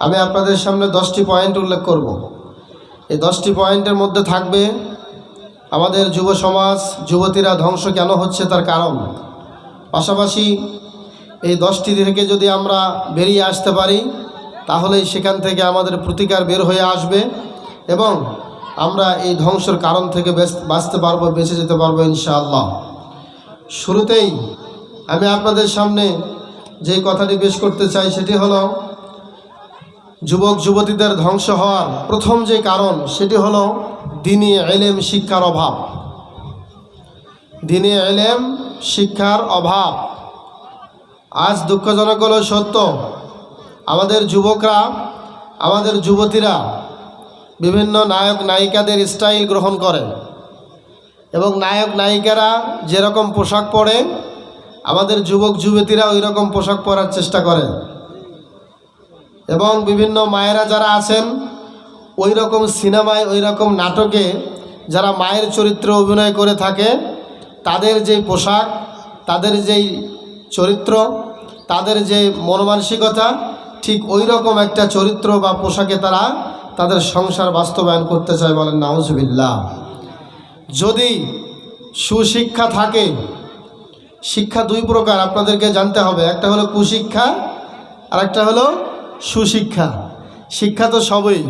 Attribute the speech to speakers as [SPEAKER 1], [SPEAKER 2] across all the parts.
[SPEAKER 1] আমি আপনাদের সামনে দশটি পয়েন্ট উল্লেখ করব। এই দশটি পয়েন্টের মধ্যে থাকবে আমাদের যুব সমাজ, যুবতীরা ধ্বংস কেন হচ্ছে তার কারণ। পাশাপাশি এই দশটি থেকে যদি আমরা বেরিয়ে আসতে পারি, তাহলেই সেখান থেকে আমাদের প্রতিকার বের হয়ে আসবে এবং আমরা এই ধ্বংসের কারণ থেকে বাঁচতে পারব, বেঁচে যেতে পারব ইনশাআল্লাহ। শুরুতেই আমি আপনাদের সামনে যে কথাটি পেশ করতে চাই, সেটি হলো যুবক, যুবতীদের ধ্বংস হওয়ার প্রথম যে কারণ, সেটি হলো দিনী এলেম শিক্ষার অভাব। দিনী এলেম শিক্ষার অভাব। আজ দুঃখজনক হলো সত্য, আমাদের যুবকরা, আমাদের যুবতীরা বিভিন্ন নায়ক, নায়িকাদের স্টাইল গ্রহণ করে এবং নায়ক, নায়িকারা যেরকম পোশাক পরে, আমাদের যুবক, যুবতীরা ওই রকম পোশাক পরার চেষ্টা করে। এবং বিভিন্ন মায়েরা যারা আছেন ওই রকম সিনেমায় ওই রকম নাটকে যারা মায়ের চরিত্রে অভিনয় করে থাকে, তাদের যেই পোশাক, তাদের যেই চরিত্র, তাদের যে মনমানসিকতা, ঠিক ওই রকম একটা চরিত্র বা পোশাকে তারা তাদের সংসার বাস্তবায়ন করতে চায় বলেন নাউজবিল্লা যদি সুশিক্ষা থাকে, শিক্ষা দুই প্রকার আপনাদেরকে জানতে হবে, একটা হলো কুশিক্ষা আর একটা হলো সুশিক্ষা। শিক্ষা তো সবই।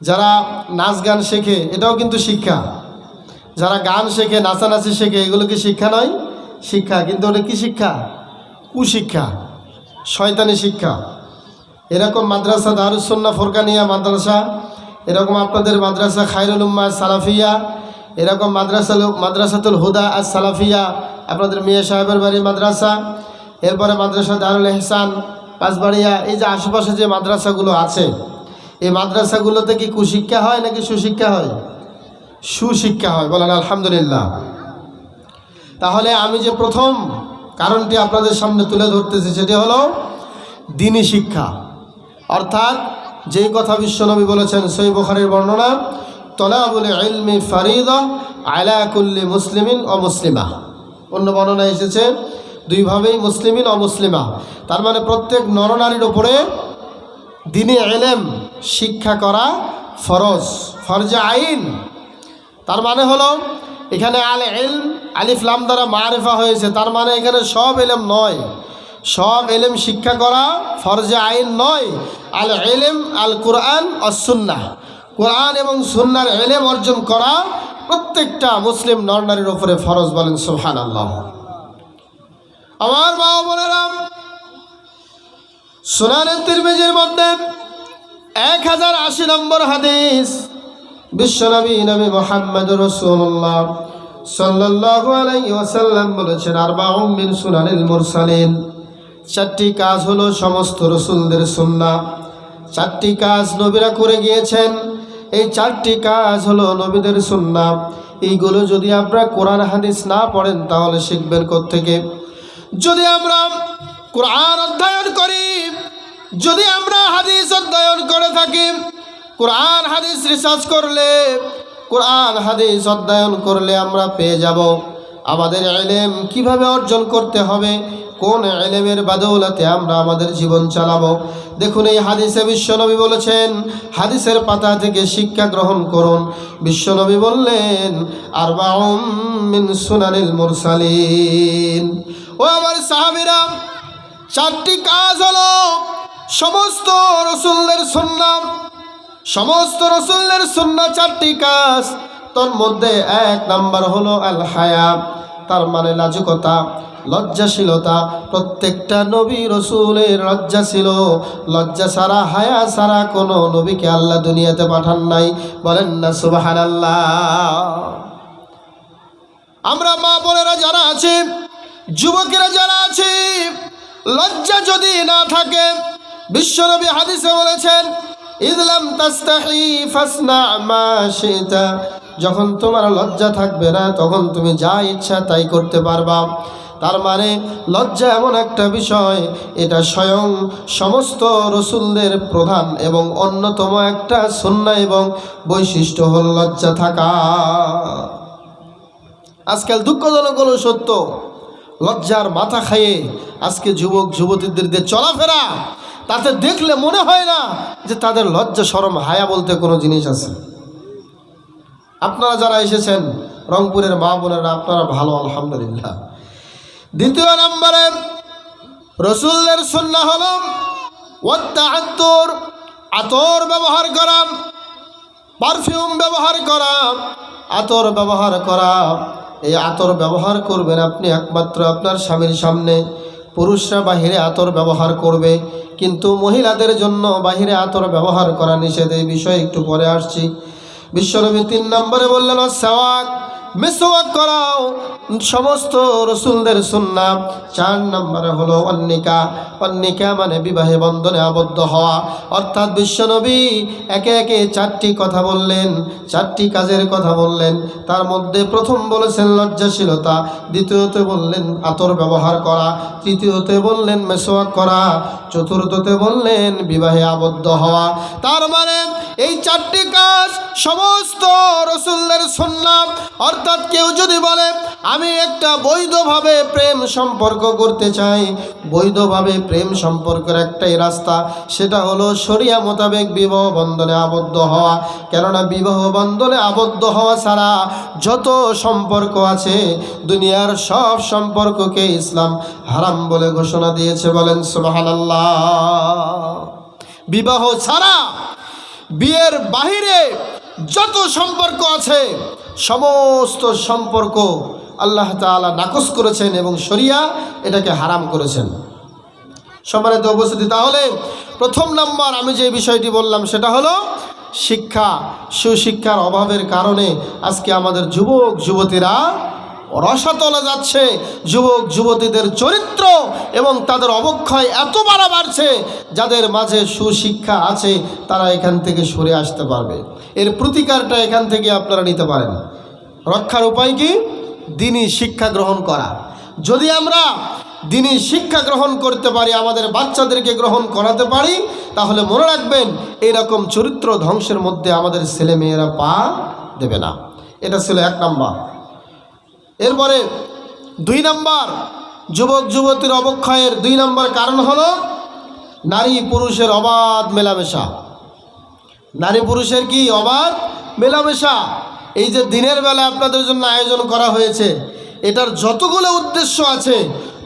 [SPEAKER 1] যারা নাচ গান শেখে, এটাও কিন্তু শিক্ষা। যারা গান শেখে, নাচানাচি শেখে, এগুলো কি শিক্ষা নয়? শিক্ষা, কিন্তু ওটা কি শিক্ষা? কুশিক্ষা, শয়তানি শিক্ষা। এরকম মাদ্রাসা দারুসন্না ফোরকানিয়া মাদ্রাসা, এরকম আপনাদের মাদ্রাসা খায়রুল উম্মা সালাফিয়া, এরকম মাদ্রাসা মাদ্রাসাতুল হুদা আর সালাফিয়া আপনাদের মিয়া সাহেবের বাড়ি মাদ্রাসা, এরপরে মাদ্রাসা দারুল এহসান পাঁচবাড়িয়া, এই যে আশেপাশে যে মাদ্রাসাগুলো আছে, এই মাদ্রাসাগুলোতে কি কুশিক্ষা হয় নাকি সুশিক্ষা হয়? সুশিক্ষা হয়, বলেন আলহামদুলিল্লাহ। তাহলে আমি যে প্রথম কারণটি আপনাদের সামনে তুলে ধরতেছি সেটি হলো দিনী শিক্ষা। অর্থাৎ যেই কথা বিশ্বনবী বলেছেন সই বখারের বর্ণনা, তলাবুল ইলমি ফারিদা আলা কুল্লি মুসলিমিন ও মুসলিমা। অন্য বর্ণনা এসেছে দুইভাবেই মুসলিমিন ও মুসলিমা। তার মানে প্রত্যেক নরনারীর ওপরে দিনে এলেম, শিক্ষা করা ফরজ, ফরজা আইন। তার মানে হলো, এখানে আল এলম আলিফ লাম দ্বারা মারেফা হয়েছে। তার মানে এখানে সব এলেম নয়। সব এলেম শিক্ষা করা ফরজে আইন নয়। আল এলেম আল কোরআন অসুন্না কোরআন এবং সুন্নার এলেম অর্জন করা প্রত্যেকটা মুসলিম নরনারীর ওপরে ফরজ বলেন সোহান আল্লাহ আমার মা বোনেরাম সুনানের তিরমিজির মধ্যে এক হাজার আশি নম্বর হাদিস বিশ্বনবী নবী মোহাম্মদ রসুল্লাহ সাল্লাল্লাহু আলাইহি ওয়াসাল্লাম বলেছেন আরবাউম মিন সুনানিল মুরসালিন। চারটি কাজ হলো সমস্ত রসুলদের সুন্না চারটি কাজ নবীরা করে গিয়েছেন। এই চারটি কাজ হলো নবীদের সুন্না এইগুলো যদি আপনারা কোরআন হাদিস না পড়েন, তাহলে শিখবেন থেকে যদি আমরা কোরআন অধ্যয়ন করি, যদি আমরা হাদিস অধ্যয়ন করে থাকি, কোরআন হাদিস রিসার্চ করলে, কোরআন হাদিস অধ্যয়ন করলে আমরা পেয়ে যাব। আমাদের এলেম কীভাবে অর্জন করতে হবে, কোন এলেমের বাদৌলাতে আমরা আমাদের জীবন চালাবো? দেখুন, এই হাদিসে বিশ্বনবী বলেছেন, হাদিসের পাতা থেকে শিক্ষা গ্রহণ করুন। বিশ্বনবী বললেন আর মিন সুনানিল মুরসালিন। ও আমার সাহাবিরা, চারটি কাজ হলো সমস্ত রসুলদের সুন্নাম সমস্ত রসুলদের সুন্না চারটি কাজ, তোর মধ্যে এক নাম্বার হলো আল হায়া তার মানে লাজুকতা, লজ্জাশীলতা। প্রত্যেকটা নবী রসুলের লজ্জা ছিল, লজ্জা ছাড়া, হায়া ছাড়া কোনো নবীকে আল্লাহ দুনিয়াতে পাঠান নাই। বলেন না সুবাহান আল্লাহ আমরা মা বোনেরা যারা আছি যুবকেরা যারা আছি, লজ্জা যদি না থাকে, বিশ্বনবী হাদিসে বলেছেন ইসলাম তাস্তাহি ফাসনা মা শিতা। যখন তোমার লজ্জা থাকবে না, তখন তুমি যা ইচ্ছা তাই করতে পারবা। তার মানে লজ্জা এমন একটা বিষয়, এটা স্বয়ং সমস্ত রসুলদের প্রধান এবং অন্যতম একটা সন্না এবং বৈশিষ্ট্য হল লজ্জা থাকা। আজকাল দুঃখজনক হলো সত্য। লজ্জার মাথা খাইয়ে আজকে যুবক, যুবতীদের দিয়ে চলাফেরা, তাতে দেখলে মনে হয় না যে তাদের লজ্জা সরম হায়া বলতে কোনো জিনিস আছে। আপনারা যারা এসেছেন রংপুরের মা বোনেরা, আপনারা ভালো, আলহামদুলিল্লাহ। দ্বিতীয় নম্বরে রসুলদের সন্না হল আত্তর আতর ব্যবহার করা, পারফিউম ব্যবহার করা, আতর ব্যবহার করা। এই আতর ব্যবহার করবেন আপনি একমাত্র আপনার স্বামীর সামনে। পুরুষরা বাহিরে আতর ব্যবহার করবে, কিন্তু মহিলাদের জন্য বাহিরে আতর ব্যবহার করা নিষেধ। এই বিষয়ে একটু পরে আসছি। বিশ্বনবী তিন নম্বরে বললেন সেওয়াক মিসওয়াক করাও। সমস্ত রসুলদের সুন্না। চার নম্বরে হলো অন্নিকা। অন্নিকা মানে বিবাহে বন্ধনে আবদ্ধ হওয়া। অর্থাৎ বিশ্বনবী একে একে চারটি কথা বললেন, চারটি কাজের কথা বললেন। তার মধ্যে প্রথম বলেছেন লজ্জাশীলতা, দ্বিতীয়তে বললেন আতর ব্যবহার করা, তৃতীয়তে বললেন মেসোয়াক করা, চতুর্থতে বললেন বিবাহে আবদ্ধ হওয়া। তার মানে এই চারটি কাজ সমস্ত রসুলদের সুন্নাম অর্থাৎ কেউ যদি বলে, আমি একটা বৈধভাবে প্রেম সম্পর্ক করতে চাই। বৈধভাবে প্রেম সম্পর্কের একটাই রাস্তা, সেটা হলো শরিয়া মোতাবেক বিবাহ বন্ধনে আবদ্ধ হওয়া। কেননা বিবাহ বন্ধনে আবদ্ধ হওয়া ছাড়া যত সম্পর্ক আছে, দুনিয়ার সব সম্পর্ককে ইসলাম হারাম বলে ঘোষণা দিয়েছে বলেন সুবহানাল্লাহ। বিবাহ ছাড়া বিয়ের বাহিরে যত সম্পর্ক আছে সমস্ত সম্পর্ক আল্লাহ তালা নাকচ করেছেন এবং সরিয়া এটাকে হারাম করেছেন। সম্মানিত উপস্থিতি, তাহলে প্রথম নাম্বার আমি যে বিষয়টি বললাম সেটা হলো শিক্ষা। সুশিক্ষার অভাবের কারণে আজকে আমাদের যুবক, যুবতীরা রসাতলে যাচ্ছে যুবক, যুবতীদের চরিত্র এবং তাদের অবক্ষয় এত বাড়া বাড়ছে, যাদের মাঝে সুশিক্ষা আছে, তারা এখান থেকে সরে আসতে পারবে। এর প্রতিকারটা এখান থেকে আপনারা নিতে পারেন। রক্ষার উপায় কি? দিনই শিক্ষা গ্রহণ করা। যদি আমরা দিনই শিক্ষা গ্রহণ করতে পারি, আমাদের বাচ্চাদেরকে গ্রহণ করাতে পারি, তাহলে মনে রাখবেন এইরকম চরিত্র ধ্বংসের মধ্যে আমাদের ছেলে মেয়েরা পা দেবে না। এটা ছিল এক নাম্বার। এরপরে দুই নাম্বার যুবক যুবতীর অবক্ষয়ের দুই নাম্বার কারণ হল নারী পুরুষের অবাধ মেলামেশা। নারী পুরুষের কি? অবাধ মেলামেশা। এই যে দিনের বেলা আপনাদের জন্য আয়োজন করা হয়েছে, এটার যতগুলো উদ্দেশ্য আছে,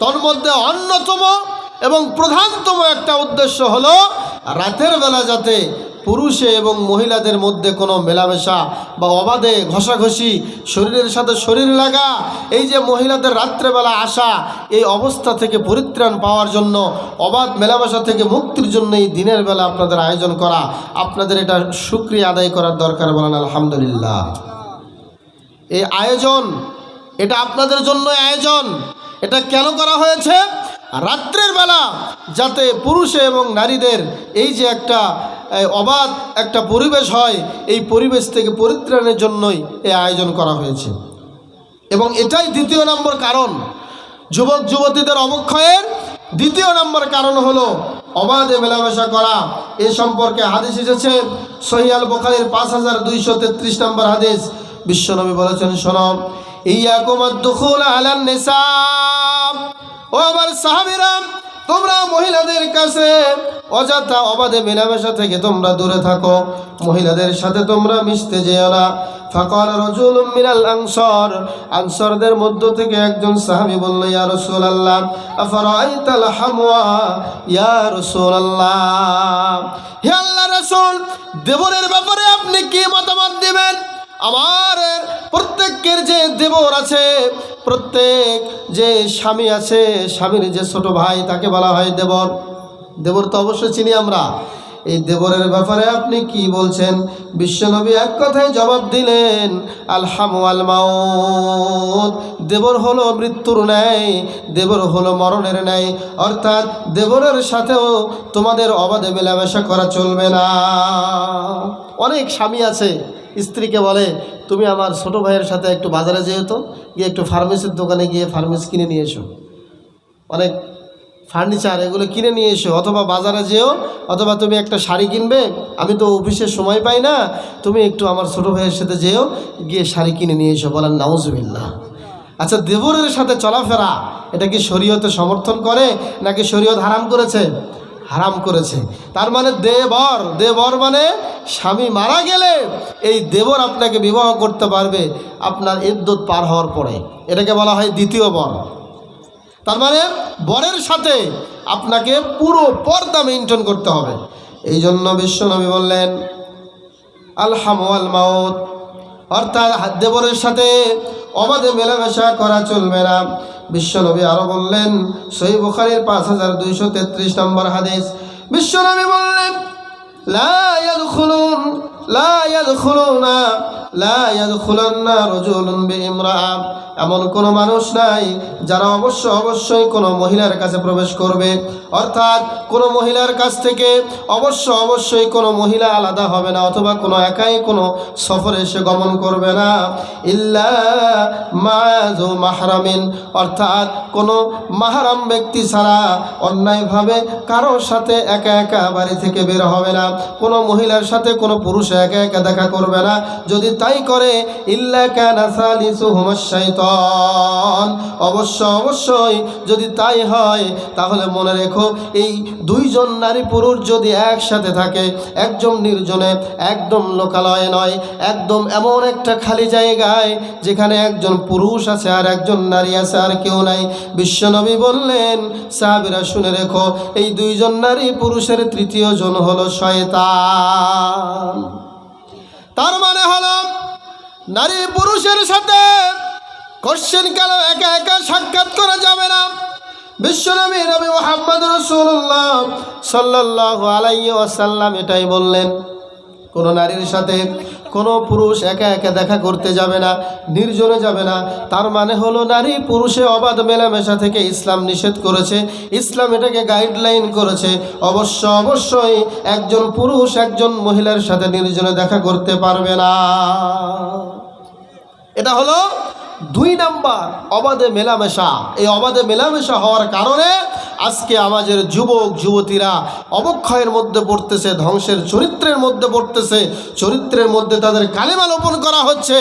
[SPEAKER 1] তার মধ্যে অন্যতম এবং প্রধানতম একটা উদ্দেশ্য হলো রাতের বেলা যাতে পুরুষে এবং মহিলাদের মধ্যে কোনো মেলামেশা বা অবাধে ঘষাঘষি, শরীরের সাথে শরীর লাগা, এই যে মহিলাদের রাত্রেবেলা আসা, এই অবস্থা থেকে পরিত্রাণ পাওয়ার জন্য, অবাধ মেলামেশা থেকে মুক্তির জন্য এই দিনের বেলা আপনাদের আয়োজন করা, আপনাদের এটা সুক্রিয়া আদায় করার দরকার বলেন আলহামদুলিল্লাহ। এই আয়োজন, এটা আপনাদের জন্য আয়োজন, এটা কেন করা হয়েছে? রাত্রের বেলা যাতে পুরুষে এবং নারীদের এই যে একটা অবাধ একটা পরিবেশ হয়, এই পরিবেশ থেকে পরিত্রাণের জন্যই এই আয়োজন করা হয়েছে। এবং এটাই দ্বিতীয় নম্বর কারণ। যুবক, যুবতীদের অবক্ষয়ের দ্বিতীয় নম্বর কারণ হলো অবাধে মেলামেশা করা। এ সম্পর্কে হাদিস এসেছে সহিয়াল বোখারির পাঁচ হাজার দুইশো তেত্রিশ নম্বর হাদিস। বিশ্বনবী বলেছেন, শোনো ইয়া কুমার দুখুল আলান নেশা ও আমার সাহাবিরা তোমরা মহিলাদের কাছে অযথা অবাধে মেলামেশা থেকে তোমরা দূরে থাকো। মহিলাদের সাথে তোমরা মিশতে যেও না। ফাকাল রজুল মিনাল আনসার। আনসারদের মধ্য থেকে একজন সাহাবী বলল, ইয়া রাসূলুল্লাহ, আফরাইতাল হামওয়া? ইয়া রাসূলুল্লাহ। হে আল্লাহ রাসূল, দেবরের ব্যাপারে আপনি কি মতামত দিবেন? আমার প্রত্যেকের যে দেবর আছে, প্রত্যেক যে স্বামী আছে, স্বামীর যে ছোট ভাই, তাকে বলা হয় দেবর। দেবর তো অবশ্যই চিনি আমরা। এই দেবরের ব্যাপারে আপনি কি বলছেন? বিশ্বনবী এক কথায় জবাব দিলেন আলহাম আল মাউত। দেবর হলো মৃত্যুর ন্যায়, দেবর হলো মরণের ন্যায়। অর্থাৎ দেবরের সাথেও তোমাদের অবাধে মেলামেশা করা চলবে না। অনেক স্বামী আছে, স্ত্রীকে বলে, তুমি আমার ছোট ভাইয়ের সাথে একটু বাজারে যেহেতু গিয়ে একটু ফার্মেসির দোকানে গিয়ে ফার্মেসি কিনে নিয়ে এসো। অনেক ফার্নিচার, এগুলো কিনে নিয়ে এসো, অথবা বাজারে যেও, অথবা তুমি একটা শাড়ি কিনবে, আমি তো অফিসে সময় পাই না, তুমি একটু আমার ছোট ভাইয়ের সাথে যেও, গিয়ে শাড়ি কিনে নিয়ে এসো, বলেন নাউজুবিল্লাহ। আচ্ছা দেবরের সাথে চলাফেরা, এটা কি শরীয়তে সমর্থন করে, নাকি শরীয়ত হারাম করেছে? হারাম করেছে। তার মানে দেবর দেবর মানে স্বামী মারা গেলে এই দেবর আপনাকে বিবাহ করতে পারবে, আপনার ইদ্যুৎ পার হওয়ার পরে। এটাকে বলা হয় দ্বিতীয় বর। তার মানে বরের সাথে আপনাকে পুরো পর্দা মেনটেন করতে হবে। এই জন্য বিশ্বনবী বললেন আলহামওয়াল মাউত। অর্থাৎ দেবরের সাথে অবাধে মেলামেশা করা চলবে না। বিশ্বনবী আরও বললেন সহি বুখারীর পাঁচ হাজার দুইশো তেত্রিশ নম্বর হাদিস। বিশ্বনবী বললেন, লা লা লা এমন কোনো মানুষ নাই যারা অবশ্য অবশ্যই কোনো মহিলার কাছে প্রবেশ করবে। অর্থাৎ কোনো মহিলার কাছ থেকে অবশ্য অবশ্যই কোনো মহিলা আলাদা হবে না, অথবা কোনো একাই কোনো সফরে এসে গমন করবে না। ইল্লা মাজু মাহরামিন, অর্থাৎ কোনো মাহারাম ব্যক্তি ছাড়া অন্যায়ভাবে কারোর সাথে একা একা বাড়ি থেকে বের হবে না। কোনো মহিলার সাথে কোনো পুরুষ একা একা দেখা করবে না। যদি তাই করে, ইল্লা কানা সালিসুহুমা শাইতান। অবশ্য অবশ্যই যদি তাই হয়, তাহলে মনে রেখো, এই দুইজন নারী পুরুষ যদি একসাথে থাকে একজন নির্জনে, একদম লোকালয়ে নয়, একদম এমন একটা খালি জায়গায় যেখানে একজন পুরুষ আছে আর একজন নারী আছে আর কেউ নাই। বিশ্বনবী বললেন, সাহাবিরা শুনে রেখো, এই দুইজন নারী পুরুষের তৃতীয় জন হলো শয়তান। তার মানে হলো, নারী পুরুষের সাথে কোশ্চেন কালো একা একা সাক্ষাৎ করা যাবে না? বিশ্বনবী নবী মোহাম্মদ রসুল্লাহ সাল্লাহ আলাই ওয়াসাল্লাম এটাই বললেন। কোনো নারীর সাথে কোনো পুরুষ একা একা দেখা করতে যাবে না, নির্জনে যাবে না। তার মানে হলো নারী পুরুষে অবাধ মেলামেশা থেকে ইসলাম নিষেধ করেছে, ইসলাম এটাকে গাইডলাইন করেছে। অবশ্য অবশ্যই একজন পুরুষ একজন মহিলার সাথে নির্জনে দেখা করতে পারবে না। এটা হলো দুই নাম্বার অবাধে মেলামেশা। এই অবাধে মেলামেশা হওয়ার কারণে আজকে আমাদের যুবক, যুবতীরা অবক্ষয়ের মধ্যে পড়তেছে, ধ্বংসের চরিত্রের মধ্যে পড়তেছে। চরিত্রের মধ্যে তাদের কালেমা লোপন করা হচ্ছে।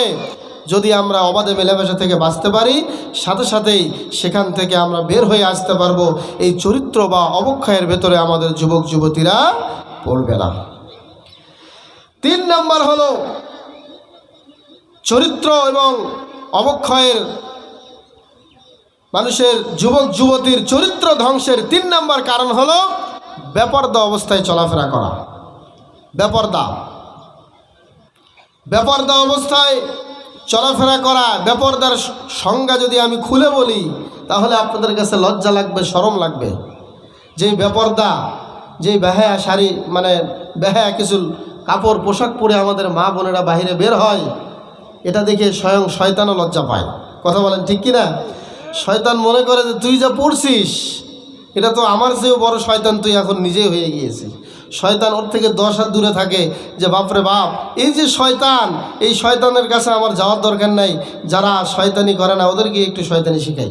[SPEAKER 1] যদি আমরা অবাধে মেলামেশা থেকে বাঁচতে পারি, সাথে সাথেই সেখান থেকে আমরা বের হয়ে আসতে পারব। এই চরিত্র বা অবক্ষয়ের ভেতরে আমাদের যুবক, যুবতীরা পড়বে না। তিন নম্বর হলো চরিত্র এবং অবক্ষয়ের মানুষের যুবক যুবতীর চরিত্র ধ্বংসের তিন নম্বর কারণ হলো বেপর্দা অবস্থায় চলাফেরা করা। বেপর্দা। বেপর্দা অবস্থায় চলাফেরা করা, বেপর্দার সংজ্ঞা যদি আমি খুলে বলি, তাহলে আপনাদের কাছে লজ্জা লাগবে শরম লাগবে। যেই বেপর্দা, যেই বেহায়া শাড়ি মানে বেহায়া কিছু কাপড়, পোশাক পরে আমাদের মা বোনেরা বাইরে বের হয়, এটা দেখে স্বয়ং শয়তানও লজ্জা পায়। কথা বলেন ঠিক কি না শয়তান মনে করে যে তুই যা পড়ছিস, এটা তো আমার চেয়েও বড় শয়তান তুই এখন নিজেই হয়ে গিয়েছিস। শয়তান ওর থেকে দশ হাত দূরে থাকে যে বাপরে বাপ, এই যে শয়তান, এই শয়তানের কাছে আমার যাওয়ার দরকার নাই। যারা শয়তানি করে না, ওদেরকে একটু শয়তানি শিখাই।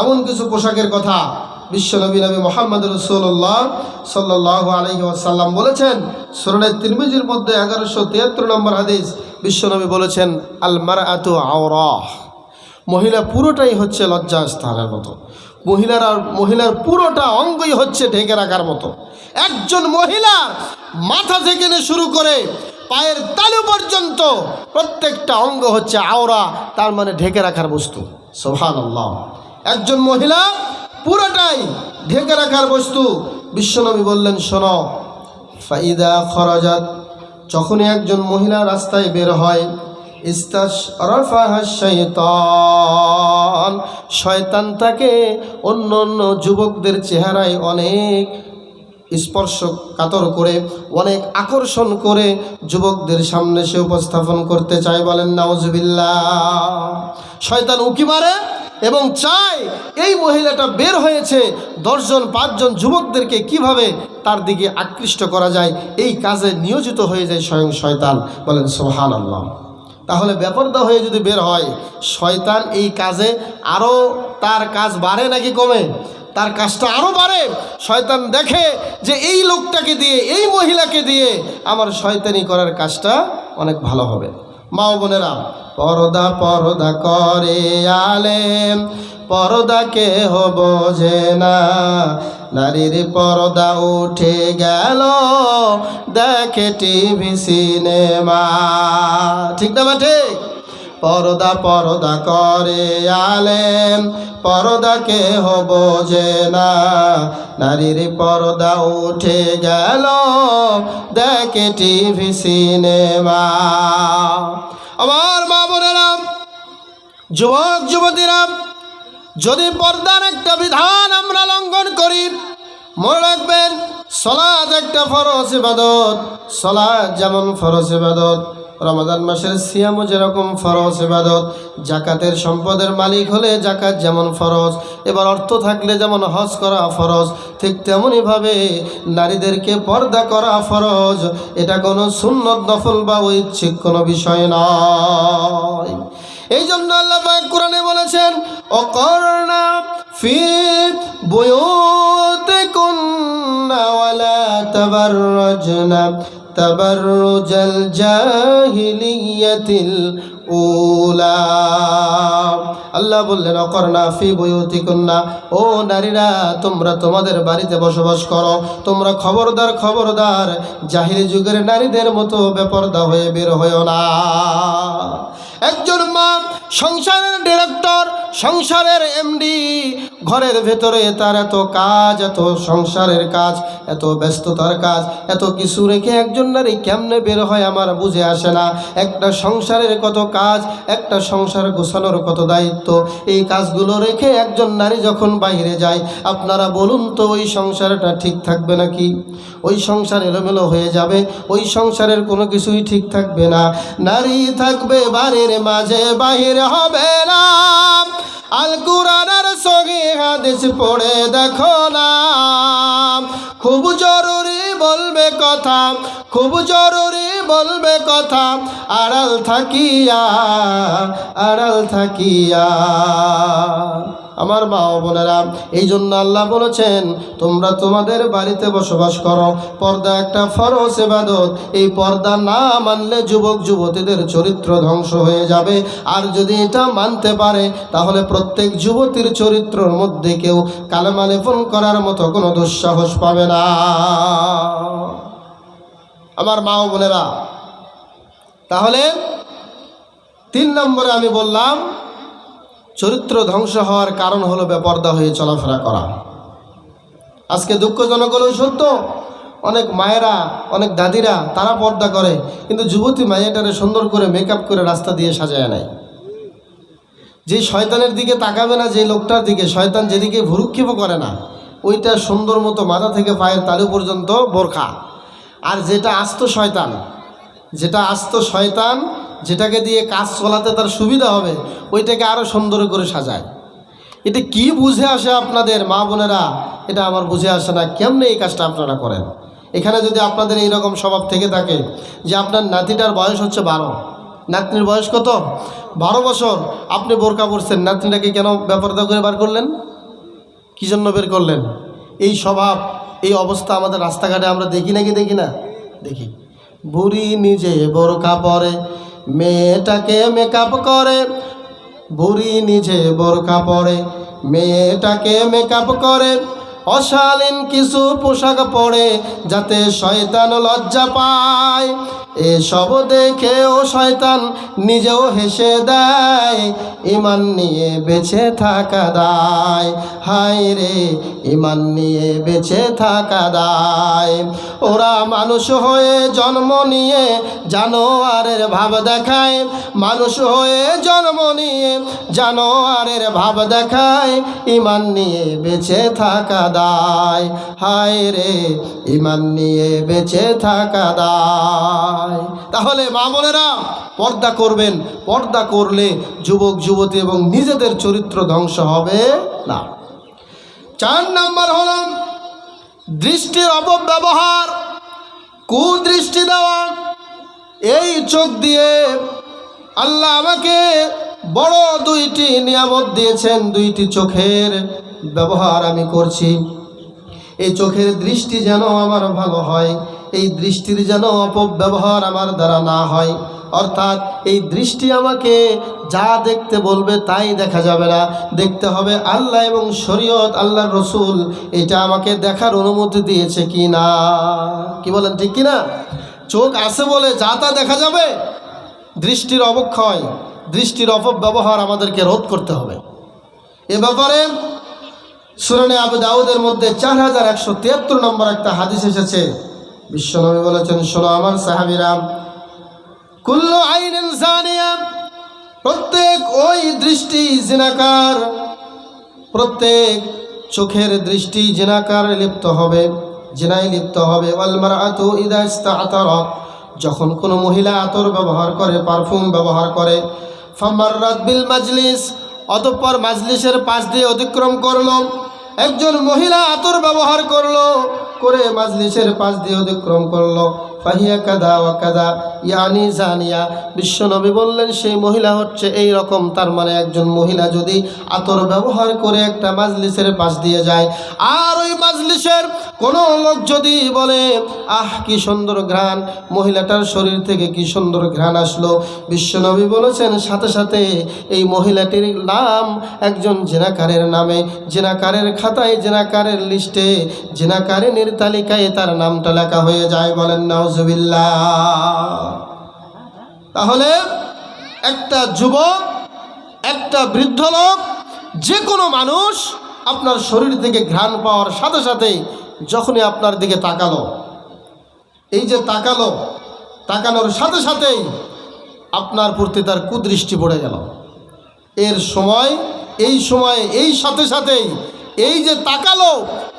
[SPEAKER 1] এমন কিছু পোশাকের কথা বিশ্বনবী নবী মোহাম্মদ রসুল্লাহ সাল্লাহ আলহি আসাল্লাম বলেছেন সুরনের তিরমিজির মধ্যে এগারোশো তিয়াত্তর নম্বর হাদিস, বিশ্বনবী বলেছেন আল মারা আতু আওরাহ মহিলা পুরোটাই হচ্ছে লজ্জা স্থানের মতো। মহিলার মহিলার পুরোটা অঙ্গই হচ্ছে ঢেকে রাখার মতো। একজন মহিলা মাথা থেকে শুরু করে পায়ের তালু পর্যন্ত প্রত্যেকটা অঙ্গ হচ্ছে আওরা, তার মানে ঢেকে রাখার বস্তু। সোহান একজন মহিলা পুরোটাই ঢেকে রাখার বস্তু। বিশ্বনবী বললেন, শোনো, ফাইদা খরাজাত, যখনই একজন মহিলা রাস্তায় বের হয় শয়তান তাকে অন্য অন্য যুবকদের চেহারায় অনেক স্পর্শ কাতর করে, অনেক আকর্ষণ করে যুবকদের সামনে সে উপস্থাপন করতে চায় বলেন নাউজবিল্লা শয়তান উকি মারে এবং চায় এই মহিলাটা বের হয়েছে দশজন, পাঁচজন যুবকদেরকে কীভাবে তার দিকে আকৃষ্ট করা যায়? এই কাজে নিয়োজিত হয়ে যায় স্বয়ং শয়তান। বলেন সোহান আল্লাহ তাহলে বেপরদা হয়ে যদি বের হয়, শয়তান এই কাজে আরও তার কাজ বাড়ে নাকি কমে? তার কাজটা আরও বাড়ে। শয়তান দেখে যে এই লোকটাকে দিয়ে, এই মহিলাকে দিয়ে আমার শয়তানি করার কাজটা অনেক ভালো হবে। মা ও বোনেরা, পরদা পরদা করে আলেম পর্দাকে বোঝে না। নারীর পরদা উঠে গেল, দেখে টিভি, সিনেমা। ঠিক না ঠিক? পর্দা পর্দা করে আলেম। পর্দাকে যে না। নারীর পর্দা উঠে গেল। দেখে টিভি, সিনেমা। আমার মা বোনেরা, যুবক, যুবতীরা, যদি পর্দার একটা বিধান আমরা লঙ্ঘন করি, মনে রাখবেন সলাদ একটা ফরজ ইবাদত সলাদ যেমন ফরজ ইবাদত রমাদান মাসের সিয়ামও যেরকম ফরজ ইবাদত জাকাতের সম্পদের মালিক হলে জাকাত যেমন ফরজ, এবার অর্থ থাকলে যেমন হজ করা ফরজ, ঠিক তেমনইভাবে নারীদেরকে পর্দা করা ফরজ, এটা কোনো সুন্নত নফল বা ঐচ্ছিক কোনো বিষয় নয়। এই জন্য আল্লাহ কোরআনে বলেছেন অকর্ণা ফি বুয়ুতিকুন্না ওয়ালা তাবাররাজনা তাবাররুজাল জাহিলিয়াতিল আল্লাহ বললেন অকর্ণা ফি বুয়ুতিকুন্না। ও নারীরা, তোমরা তোমাদের বাড়িতে বসবাস করো। তোমরা খবরদার খবরদার জাহিরি যুগের নারীদের মতো বেপরদা হয়ে বের হয়েও না। একজন মা, সংসারের ডিরেক্টর সংসারের এমডি ঘরের ভেতরে তার এত কাজ, এত সংসারের কাজ, এত ব্যস্ততার কাজ, এত কিছু রেখে একজন নারী কেমনে বের হয় আমার বুঝে আসে না। একটা সংসারের কত কাজ, একটা সংসার গোছানোর কত দায়িত্ব। এই কাজগুলো রেখে একজন নারী যখন বাইরে যায়, আপনারা বলুন তো ওই সংসারটা ঠিক থাকবে নাকি? ওই সংসার এলোমেলো হয়ে যাবে, ওই সংসারের কোনো কিছুই ঠিক থাকবে না। নারী থাকবে বাড়ির মাঝে, বাহির হবে না। আল কুরানার সঙ্গে হাদিস পড়ে দেখো না। খুব জরুরি বলবে কথা, খুব জরুরি বলবে কথা, আড়াল থাকিয়া আড়াল থাকিয়া। আমার মা ও বোনেরা এই জন্য আল্লাহ বলেছেন, তোমরা তোমাদের বাড়িতে বসবাস করো। পর্দা একটা ফরজ এবাদত এই পর্দা না মানলে যুবক, যুবতীদের চরিত্র ধ্বংস হয়ে যাবে। আর যদি এটা মানতে পারে, তাহলে প্রত্যেক যুবতীর চরিত্রর মধ্যে কেউ কালেমা লেপন করার মতো কোনো দুঃসাহস পাবে না। আমার মা ও বোনেরা, তাহলে তিন নম্বরে আমি বললাম চরিত্র ধ্বংস হওয়ার কারণ হলো বেপর্দা হয়ে চলাফেরা করা। আজকে দুঃখজনক হলেও সত্য। অনেক মায়েরা, অনেক দাদিরা, তারা পর্দা করে, কিন্তু যুবতী মায়েটারে সুন্দর করে মেকআপ করে রাস্তা দিয়ে সাজায় নেয়। যে শয়তানের দিকে তাকাবে না, যে লোকটার দিকে, শয়তান যেদিকে ভুরুক্ষেপ করে না, ওইটা সুন্দর মতো মাথা থেকে পায়ের তালু পর্যন্ত বোরখা। আর যেটা আস্ত শয়তান, যেটা আস্ত শয়তান যেটাকে দিয়ে কাজ চলাতে তার সুবিধা হবে, ওইটাকে আরও সুন্দর করে সাজায়। এটা কি বুঝে আসে আপনাদের, মা বোনেরা? এটা আমার বুঝে আসে না, কেমনে এই কাজটা আপনারা করেন? এখানে যদি আপনাদের এই রকম স্বভাব থেকে থাকে যে আপনার নাতিটার বয়স হচ্ছে বারো, নাতনির বয়স কত? বারো বছর, আপনি বোরকা পরছেন, নাতনিটাকে কেন ব্যাপারটা করে বার করলেন? কী জন্য বের করলেন? এই স্বভাব, এই অবস্থা আমাদের রাস্তাঘাটে আমরা দেখি নাকি দেখি না? দেখি। বুড়ি নিজে বোরকা পরে মেয়েটাকে মেকআপ করে, বুড়ি নিজে বোরকা পরে। মেয়েটাকে মেকআপ করে, অশালীন কিছু পোশাক পরে, যাতে শয়তান লজ্জা পায়। এসব দেখেও শয়তান নিজেও হেসে দেয় ইমান নিয়ে বেঁচে থাকা দায়। হায় রে ইমান নিয়ে বেঁচে থাকা দায়। ওরা মানুষ হয়ে জন্ম নিয়ে জানোয়ারের ভাব দেখায়, মানুষ হয়ে জন্ম নিয়ে জানোয়ারের ভাব দেখায় ইমান নিয়ে বেঁচে থাকা দায়। হায় রে ইমান নিয়ে বেঁচে থাকা দায়। তাহলে মা বোনেরা, পর্দা করবেন। পর্দা করলে যুবক, যুবতী এবং নিজেদের চরিত্র ধ্বংস হবে না। চার নাম্বার হল দৃষ্টির অপব্যবহার। কুদৃষ্টি দেওয়া। এই চোখ দিয়ে আল্লাহ আমাকে বড় দুইটি নিয়ামত দিয়েছেন। দুইটি চোখের ব্যবহার আমি করছি। এই চোখের দৃষ্টি যেন আমার ভালো হয়। এই দৃষ্টির যেন অপব্যবহার আমার দ্বারা না হয়। অর্থাৎ এই দৃষ্টি আমাকে যা দেখতে বলবে তাই দেখা যাবে না। দেখতে হবে আল্লাহ এবং শরীয়ত, আল্লাহর রসুল। এটা আমাকে দেখার অনুমতি দিয়েছে কি না? কি বলেন, ঠিক কি না চোখ আছে বলে যা তা দেখা যাবে। দৃষ্টির অবক্ষয়, দৃষ্টির অপব্যবহার আমাদেরকে রোধ করতে হবে। এ ব্যাপারে সুরানে আবু দাউদের মধ্যে চার হাজার একশো তিয়াত্তর নম্বর একটা হাদিস এসেছে। বিশ্বনবী বলেছেন, শোনো আমার সাহাবিরাম কুল্লু আইন জানিয়া প্রত্যেক ওই দৃষ্টি জিনাকার, প্রত্যেক চোখের দৃষ্টি জিনাকার লিপ্ত হবে, জিনায় লিপ্ত হবে। ওয়ালমার আতু ইদা ইস্তাআতারাত যখন কোনো মহিলা আতর ব্যবহার করে, পারফিউম ব্যবহার করে, ফামাররাত বিল মাজলিস, অতঃপর মাজলিসের পাশ দিয়ে অতিক্রম করল, একজন মহিলা আতর ব্যবহার করল করে মাজলিসের পাশ দিয়ে অতিক্রম করল। ফাহিয়া কাদা ওয়া কাদা, ইয়ানি জানিয়া, বিশ্বনবী বললেন, সেই মহিলা হচ্ছে এই রকম। তার মানে একজন মহিলা যদি আতর ব্যবহার করে একটা মাজলিসের পাশ দিয়ে যায়, আর ওই মাজলিসের কোনো লোক যদি বলে, আহ, কি সুন্দর ঘ্রাণ, মহিলাটার শরীর থেকে কি সুন্দর ঘ্রাণ আসলো? বিশ্বনবী বলেছেন, সাথে সাথে এই মহিলাটির নাম একজন জেনাকারের নামে, জেনাকারের খাতায় জেনাকারের লিস্টে, জেনাকারিনীর তালিকায় তার নামটা লেখা হয়ে যায়। বলেন তাহলে একটা যুবক, একটা বৃদ্ধ লোক, যে কোনো মানুষ আপনার শরীর থেকে ঘ্রাণ পাওয়ার সাথে সাথে যখনই আপনার দিকে তাকালো, এই যে তাকালো, তাকানোর সাথে সাথেই আপনার প্রতি তার কুদৃষ্টি পড়ে গেল। এর সময়, এই সময়ে, এই সাথে সাথেই এই যে তাকালো,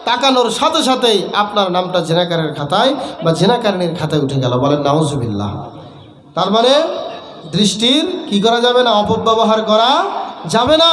[SPEAKER 1] তাকানোর সাথে সাথেই আপনার নামটা জেনাকারের খাতায় বা জেনাকারিনীর খাতায় উঠে গেল, বলেন নাউজুবিল্লাহ। তার মানে দৃষ্টির কি করা যাবে না, অপব্যবহার করা যাবে না।